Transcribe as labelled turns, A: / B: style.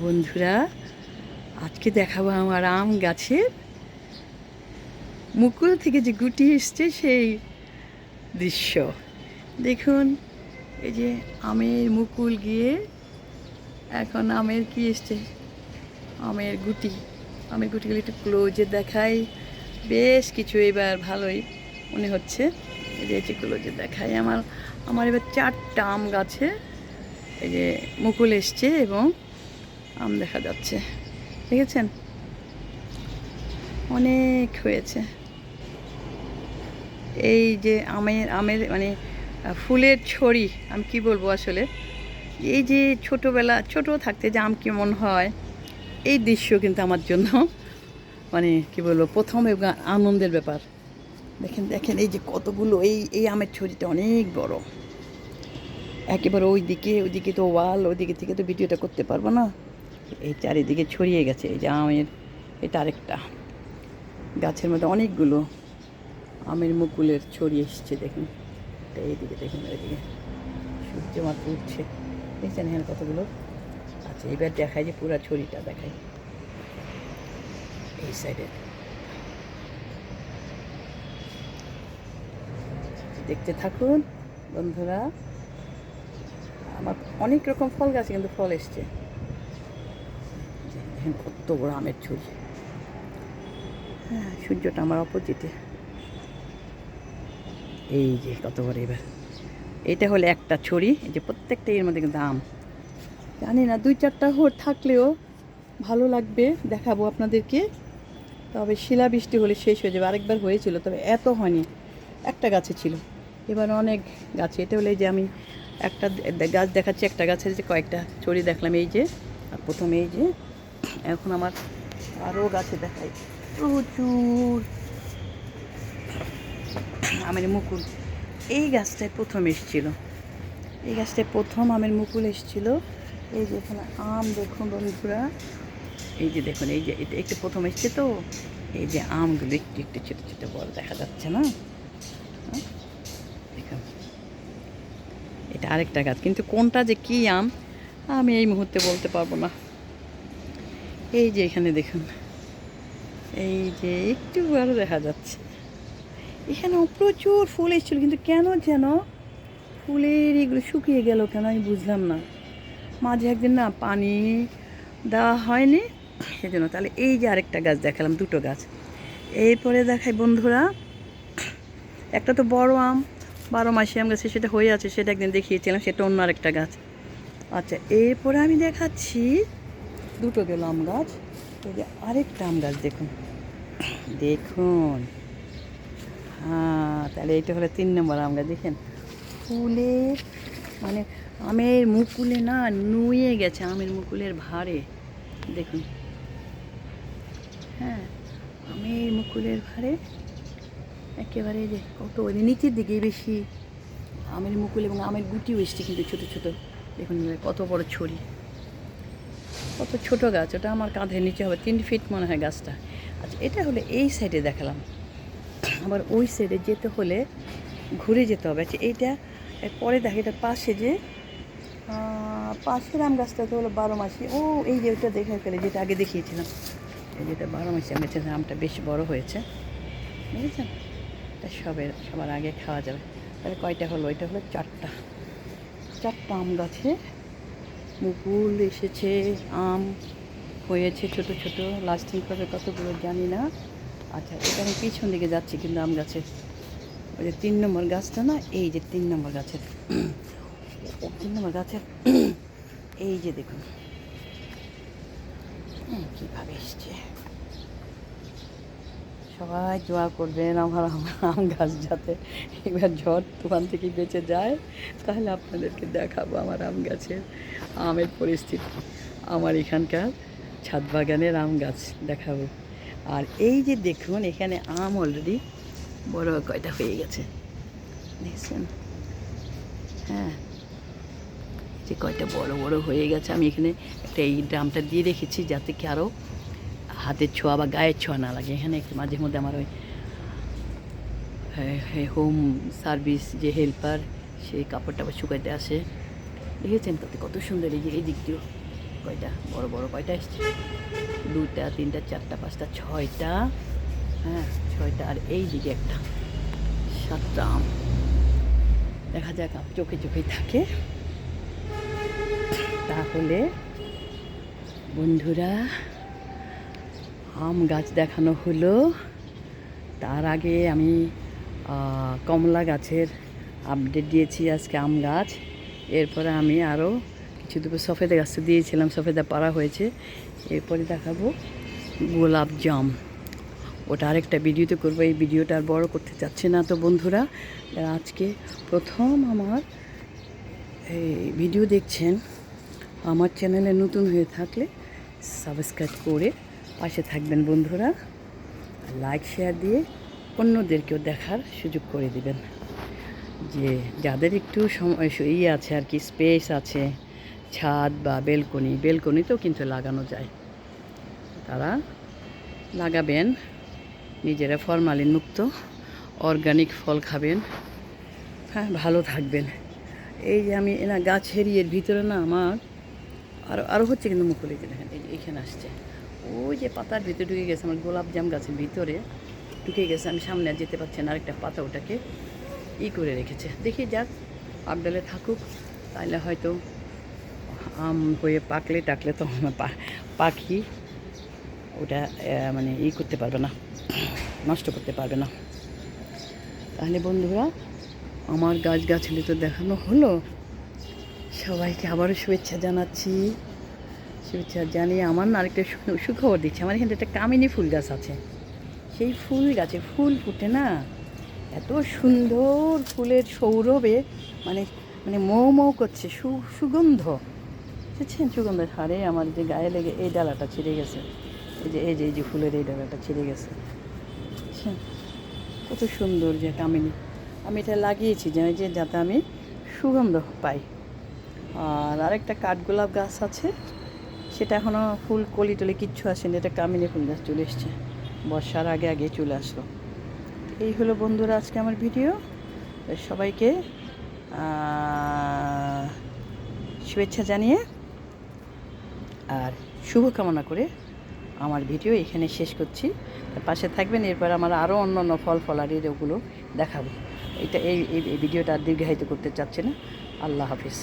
A: বন্ধুরা, আজকে দেখাবো আমার আম গাছের। মুকুল থেকে যে গুটি এসছে সেই দৃশ্য। দেখুন, এই যে আমের মুকুল গিয়ে এখন আমের কি এসছে? আমের গুটি। আমের গুটিগুলি একটু ক্লোজে দেখাই। বেশ কিছু এবার ভালোই মনে হচ্ছে। এই যে একটু ক্লোজে দেখাই আমার। আমার এবার চারটা আম গাছে এই যে মুকুল এসছে এবং আম দেখা যাচ্ছে। দেখেছেন? অনেক হয়েছে। এই যে আমের আমের মানে ফুলের ছড়ি, আমি কি বলব আসলে? এই যে ছোটোবেলা, ছোট থাকতে যে আম কেমন হয়, এই দৃশ্য কিন্তু আমার জন্য মানে কি বলব, প্রথম আনন্দের ব্যাপার। দেখেন দেখেন, এই যে কতগুলো, এই এই আমের ছড়িটা অনেক বড়। একেবারে ওই দিকে ওইদিকে তো ওয়াল, ওইদিকে থেকে তো ভিডিওটা করতে পারব না। এই চারিদিকে ছড়িয়ে গেছে, এই যে আমের, এটা আরেকটা। গাছের মধ্যে অনেকগুলো আমের মুকুলের ছড়িয়ে এসছে, দেখুন। এটা এইদিকে, দেখুন, এইদিকে। সূর্য মাত্র উঠছে। দেখছেন এখানে কতগুলো? আচ্ছা এবার দেখায় যে পুরো ছড়িটা দেখায় এই সাইডে দেখতে থাকুন, বন্ধুরা। আমার অনেক রকম ফল গাছে কিন্তু ফল এসছে। দেখেন কত বড় আমের ছুরি। হ্যাঁ সূর্যটা আমার অপোজিটে। এই যে কত বড় এবার। এটা হলো একটা ছড়ি যে প্রত্যেকটা এর মধ্যে কিন্তু আম। জানি না, দুই চারটা হোর থাকলেও ভালো লাগবে, দেখাবো আপনাদেরকে। তবে শিলাবৃষ্টি হলে শেষ হয়ে যাবে, আরেকবার হয়েছিল, তবে এত হয়নি। একটা গাছে ছিল, এবার অনেক গাছে। এটা হলে যে আমি একটা গাছ দেখাচ্ছি, একটা গাছের যে কয়েকটা ছড়ি দেখলাম, এই যে, আর প্রথমে এই যে এখন আমার আরও গাছে দেখাই। প্রচুর। আমের মুকুল। এই গাছটায় প্রথম এসছিল। এই গাছটায় প্রথম আমের মুকুল এসছিল। এই যে এখানে আম দেখুন বন্ধুরা। এই যে দেখুন, এই যে এটা একটু প্রথম এসছে তো। এই যে আমগুলো একটু একটু ছোটো ছোটো বড় দেখা যাচ্ছে না? হ্যাঁ? দেখুন। এটা আরেকটা গাছ। কিন্তু কোনটা যে কী আম, আমি এই মুহূর্তে বলতে পারব না। এই যে এখানে দেখুন। এই যে একটু বড় দেখা যাচ্ছে। এখানেও প্রচুর ফুল এসেছিল, কিন্তু কেন যেন ফুলের এগুলো শুকিয়ে গেল কেন আমি বুঝলাম না। মাঝে একদিন না পানি দেওয়া হয়নি, সেজন্য তাহলে এই যে আরেকটা গাছ দেখালাম, দুটো গাছ। এরপরে দেখাই বন্ধুরা, একটা তো বড় আম, বারো মাসি আম গাছে সেটা হয়ে আছে, সেটা একদিন দেখিয়েছিলাম, সেটা অন্য আরেকটা গাছ। আচ্ছা এরপরে আমি দেখাচ্ছি দুটো গেল আম গাছ। এই যে আরেকটা আম গাছ, দেখুন। দেখুন। হ্যাঁ তাহলে এইটা হলো তিন নম্বর আম গাছ, দেখেন। ফুলে মানে আমের মুকুলে না নুয়ে গেছে, আমের মুকুলের ভারে দেখুন। হ্যাঁ আমের মুকুলের ভারে একেবারে যে কত নিচের দিকে বেশি আমের মুকুল এবং আমের গুটিও এসছে কিন্তু ছোটো ছোটো। দেখুন, কত বড় ছড়ি। কত ছোট গাছ, ওটা আমার কাঁধের নিচে হবে, তিন ফিট মনে হয় গাছটা। আচ্ছা এটা হলে এই সাইডে দেখালাম। আবার ওই সাইডে যেতে হলে ঘুরে যেতে হবে। আচ্ছা এইটা পরে দেখে, এটার পাশে যে পাশের আম গাছটা তো হলো বারো মাসি। ও, এই যে ওটা দেখে ফেলে, যেটা আগে দেখিয়েছিলাম। এই যেটা বারো মাসি আম আমটা বেশ বড় হয়েছে। বুঝেছেন? এটা সবের, সবার আগে খাওয়া যাবে। তাহলে কয়টা হলো? এটা হলো চারটা। চারটা আম গাছে মুকুল এসেছে আম হয়েছে ছোট ছোট। লাস্টিং করবে কতগুলো জানি না। আচ্ছা এটা আমি পিছন দিকে যাচ্ছি কিন্তু আম গাছের ওই যে তিন নম্বর গাছটা না এই যে তিন নম্বর গাছের। তিন নম্বর গাছের এই যে দেখুন। হ্যাঁ, কীভাবে এসছে। সবাই দোয়া করবেন, আমার আম গাছ যাতে এবার ঝড় তুফান থেকে বেঁচে যায়, তাহলে আপনাদেরকে দেখাবো আমার আম গাছের, আমের পরিস্থিতি। আমার এখানকার ছাদ বাগানের আম গাছ দেখাবো। আর এই যে দেখুন, এখানে আম অলরেডি বড় কয়টা হয়ে গেছে। দেখছেন? হ্যাঁ। যে কয়টা বড় বড় হয়ে গেছে। আমি এখানে একটা এই ড্রামটা দিয়ে রেখেছি, যাতে কি আরও হাতের ছোঁয়া বা গায়ের ছোঁয়া না লাগে। এখানে একটু মাঝে মধ্যে আমার ওই হোম সার্ভিস যে হেল্পার সেই কাপড় টাপড় শুকাইতে আসে। দেখেছেন তাতে কত সুন্দর এই যে, এই দিক দিয়েও কয়টা? বড় বড় কয়টা এসছে? দুটা তিনটা, চারটা, পাঁচটা, ছয়টা। হ্যাঁ ছয়টা। আর এই দিকে একটা, সাতটা আম। দেখা যাক চোখে চোখেই থাকে। তাহলে বন্ধুরা আম গাছ দেখানো হলো। তার আগে আমি কমলা গাছের আপডেট দিয়েছি আজকে আম গাছ। এরপরে আমি আরও কিছু দুটো সফেদা গাছ তো দিয়েছিলাম, সফেদা পাড়া হয়েছে। এরপরে দেখাবো গোলাপ জাম। ওটা আরেকটা ভিডিওতে করব, এই ভিডিওটা আর বড় করতে চাচ্ছি না তো বন্ধুরা। আজকে প্রথম আমার এই ভিডিও দেখছেন। আমার চ্যানেলে নতুন হয়ে থাকলে সাবস্ক্রাইব করে পাশে থাকবেন বন্ধুরা। লাইক শেয়ার দিয়ে অন্যদেরকেও দেখার সুযোগ করে দিবেন। যে যাদের একটু সময় ইয়ে আছে আর কি স্পেস আছে, ছাদ বা বেলকনি বেলকনিতেও কিন্তু লাগানো যায়। তারা লাগাবেন, নিজেরা ফরমালিন মুক্ত অর্গানিক ফল খাবেন। হ্যাঁ ভালো থাকবেন। এই যে আমি এনা গাছ হেরিয়ের ভিতরে না আমার আরও আরও হচ্ছে কিন্তু মুকুলি দেখেন, এই যে এইখানে আসছে। ওই যে পাতার ভিতরে ঢুকে গেছে, আমার গোলাপ জাম গাছের ভিতরে ঢুকে গেছে। আমি সামনে আর যেতে পারছি না, আরেকটা পাতা ওটাকে ই করে রেখেছে। দেখি যাক আপডালে থাকুক তাহলে হয়তো আম হয়ে পাকলে টাকলে তো পাখি ওটা মানে ই করতে পারবে না, নষ্ট করতে পারবে না। তাহলে বন্ধুরা, আমার গাছ গাছালি তো দেখানো হলো। সবাইকে আবারও শুভেচ্ছা জানাচ্ছি। শুভেচ্ছা জানিয়ে আমার না আরেকটা সুখবর দিচ্ছে। আমার এখানে একটা কামিনী ফুল গাছ আছে। সেই ফুল গাছে ফুল ফুটে না। এত সুন্দর ফুলের সৌরভে মানে মানে মৌ মৌ করছে, সু, সুগন্ধ। বুঝছেন? সুগন্ধ। হারে আমার যে গায়ে লেগে এই ডালাটা ছিঁড়ে গেছে। এই যে এই যে এই যে ফুলের এই ডালাটা ছিঁড়ে গেছে। কত সুন্দর যে কামিনী। আমি এটা লাগিয়েছি, যেন যে, যাতে আমি সুগন্ধ পাই। আর আরেকটা কাঠগোলাপ গাছ আছে। সেটা এখনও ফুল কলি টলি কিচ্ছু আসেনি, এটা কামিনী ফুল গাছ চলে এসছে। বর্ষার আগে আগে চলে আসলো। এই হলো বন্ধুরা আজকে আমার ভিডিও। সবাইকে শুভেচ্ছা জানিয়ে আর শুভকামনা করে আমার ভিডিও এখানে শেষ করছি। পাশে থাকবেন, এরপর আমার আরও অন্য অন্য ফল ফলারির ওগুলো দেখাবো। এটা এই ভিডিওটা দীর্ঘায়িত করতে চাচ্ছি না। আল্লাহ হাফিজ।